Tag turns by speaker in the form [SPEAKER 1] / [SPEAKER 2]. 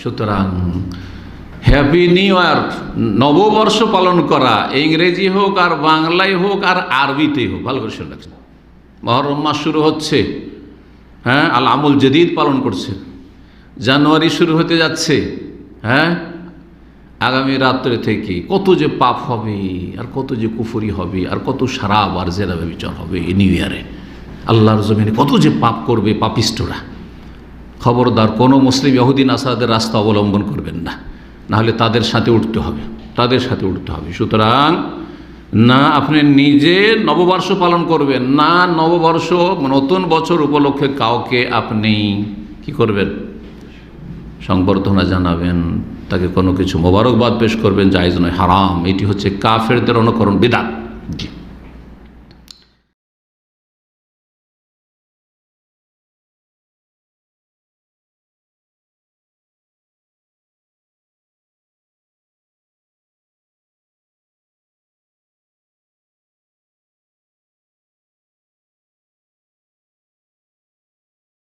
[SPEAKER 1] সুতরাং happy new year নববর্ষ পালন করা, ইংরেজি হোক আর বাংলায় হোক আর আরবিতেই হোক, ভালো করে শুনে রাখছেন মহরম মাস শুরু হচ্ছে হ্যাঁ আল আমুল জদিদ পালন করছে। জানুয়ারি শুরু হতে যাচ্ছে হ্যাঁ আগামী রাত্রে থেকে কত যে পাপ হবে, আর কত যে কুফরি হবে, আর কত সারাব আর জেরা বিচার হবে নিউ ইয়ারে। আল্লাহর জমিনে কত যে পাপ করবে পাপিষ্টরা খবরদার কোনো মুসলিম ইহুদিন আসাদের রাস্তা অবলম্বন করবেন না। নাহলে তাদের সাথে উঠতে হবে। তাদের সাথে উঠতে হবে। সুতরাং না, আপনি নিজে নববর্ষ পালন করবেন, না নববর্ষ নতুন বছর উপলক্ষে কাউকে আপনি কি করবেন? সংবর্ধনা জানাবেন, তাকে কোনো কিছু মোবারকবাদ পেশ করবেন, জায়জ নয়, হারাম। এটি হচ্ছে কাফেরদের অনুকরণ বিদাত জি।